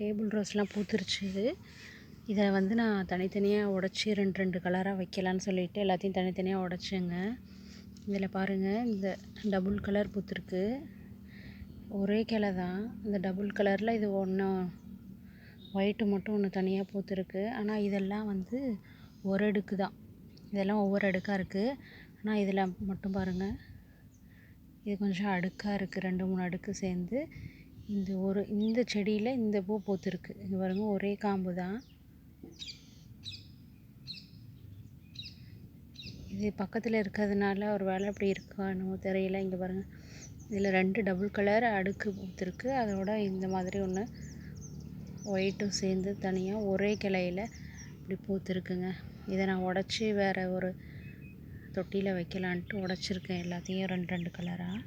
Table ரோஸ்லாம் பூத்துருச்சு. இதை வந்து நான் தனித்தனியாக உடச்சி ரெண்டு ரெண்டு கலராக வைக்கலான்னு சொல்லிட்டு எல்லாத்தையும் தனித்தனியாக உடச்சேங்க. இதில் பாருங்கள் இந்த டபுள் கலர் பூத்துருக்கு. ஒரே கிளை தான். இந்த டபுள் கலரில் இது ஒன்று ஒயிட்டு மட்டும் ஒன்று தனியாக பூத்துருக்கு. ஆனால் இதெல்லாம் வந்து ஒரு அடுக்கு தான். இதெல்லாம் ஒவ்வொரு அடுக்காக இருக்குது ஆனால் இதில் மட்டும் பாருங்கள் இது கொஞ்சம் அடுக்காக இருக்குது ரெண்டு மூணு அடுக்கு சேர்ந்து இந்த ஒரு இந்த செடியில் இந்த பூ பூத்துருக்கு. இது பாருங்க ஒரே காம்பு தான். இது பக்கத்தில் இருக்கிறதுனால ஒரு வேலை அப்படி இருக்கானோ தெரியல. இங்கே பாருங்கள் இதில் ரெண்டு டபுள் கலர் அடுக்கு பூத்துருக்கு. அதோட இந்த மாதிரி ஒன்று ஒயிட்டும் சேர்ந்து தனியாக ஒரே கிளையில் இப்படி பூத்துருக்குங்க. இதை நான் உடச்சி வேறு ஒரு தொட்டியில் வைக்கலான்ட்டு உடச்சிருக்கேன். எல்லாத்தையும் ரெண்டு ரெண்டு கலராக